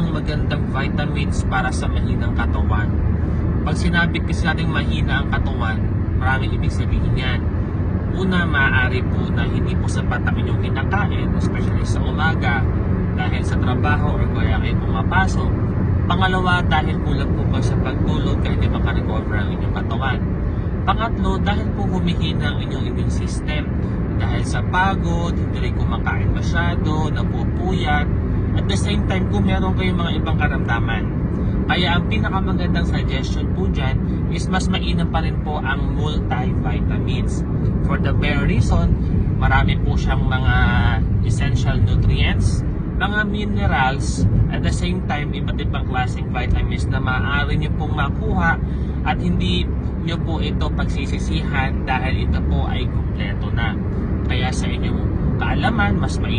ang magandang vitamins para sa mahinang katawan? Pag sinabi kasi natin mahina ang katawan, maraming ibig sabihin yan. Una, maaari po na hindi po sapat ang inyong kinakain, especially sa umaga, dahil sa trabaho or kaya kayo pumapasok. Pangalawa, dahil kulang po pa sa pagtulog kaya hindi makarecover ang inyong katawan. Pangatlo, dahil po humihina ang inyong immune system. Dahil sa pagod, hindi rin kumakain masyado, napupuyat, at the same time kung meron kayong mga ibang karamdaman. Kaya ang pinakamagandang suggestion po dyan is mas mainam pa rin po ang multivitamins. For the very reason, marami po siyang mga essential nutrients, mga minerals, at the same time, iba't ibang klaseng vitamins na maaari nyo pong makuha at hindi nyo po ito pagsisisihan dahil ito po ay kumpleto na. Kaya sa inyong kaalaman, mas mainam